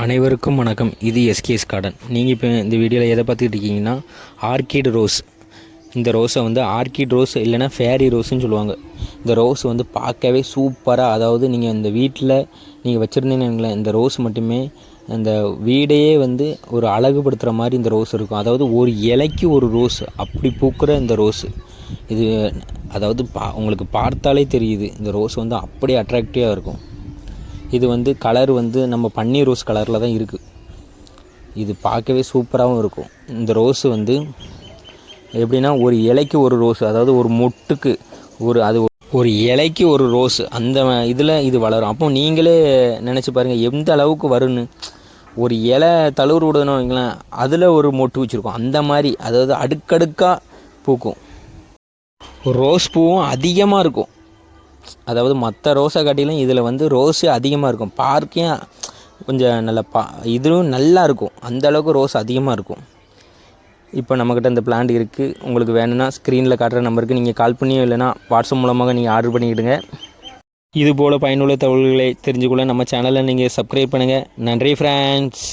அனைவருக்கும் வணக்கம். இது எஸ்கேஎஸ் கார்டன். நீங்கள் இப்போ இந்த வீடியோவில் எதை பார்த்துக்கிட்டு இருக்கீங்கன்னா ஆர்கிட் ரோஸ். இந்த ரோஸை வந்து ஆர்கிட் ரோஸ் இல்லைனா ஃபேரி ரோஸ்ன்னு சொல்லுவாங்க. இந்த ரோஸ் வந்து பார்க்கவே சூப்பராக அதாவது நீங்கள் இந்த வீட்டில் நீங்கள் வச்சுருந்தீங்கன்னு இந்த ரோஸ் மட்டுமே அந்த வீடையே வந்து ஒரு அழகுபடுத்துகிற மாதிரி இந்த ரோஸ் இருக்கும். அதாவது ஒரு இலைக்கு ஒரு ரோஸ் அப்படி பூக்கிற இந்த ரோஸ். இது அதாவது பா உங்களுக்கு பார்த்தாலே தெரியுது. இந்த ரோஸ் வந்து அப்படியே அட்ராக்டிவாக இருக்கும். இது வந்து கலர் வந்து நம்ம பன்னீர் ரோஸ் கலரில் தான் இருக்குது இது பார்க்கவே சூப்பராகவும் இருக்கும். இந்த ரோஸு வந்து எப்படின்னா ஒரு இலைக்கு ஒரு ரோஸ் அதாவது ஒரு மொட்டுக்கு ஒரு அது ஒரு இலைக்கு ஒரு ரோஸ் அந்த இதில் இது வளரும். அப்போ நீங்களே நினச்சி பாருங்கள் எந்த அளவுக்கு வரும்னு. ஒரு இலை தழுவுறு விடணும் வைங்களேன் அதில் ஒரு மொட்டு வச்சுருக்கோம். அந்த மாதிரி அதாவது அடுக்கடுக்காக பூக்கும். ரோஸ் பூவும் அதிகமாக இருக்கும். அதாவது மற்ற ரோஸை காட்டிலும் இதில் வந்து ரோஸு அதிகமாக இருக்கும். பார்க்கே கொஞ்சம் நல்ல பா இதுவும் நல்லா இருக்கும். அந்த அளவுக்கு ரோஸ் அதிகமாக இருக்கும். இப்போ நம்மக்கிட்ட இந்த பிளான்ட் இருக்குது உங்களுக்கு வேணும்னா ஸ்க்ரீனில் காட்டுற நம்பருக்கு நீங்கள் கால் பண்ணியோ இல்லைனா வாட்ஸ்அப் மூலமாக நீங்கள் ஆர்டர் பண்ணிக்கிடுங்க. இதுபோல் பயனுள்ள தகவல்களை தெரிஞ்சுக்கொள்ள நம்ம சேனலை நீங்கள் சப்ஸ்கிரைப் பண்ணுங்கள் நன்றி ஃப்ரெண்ட்ஸ்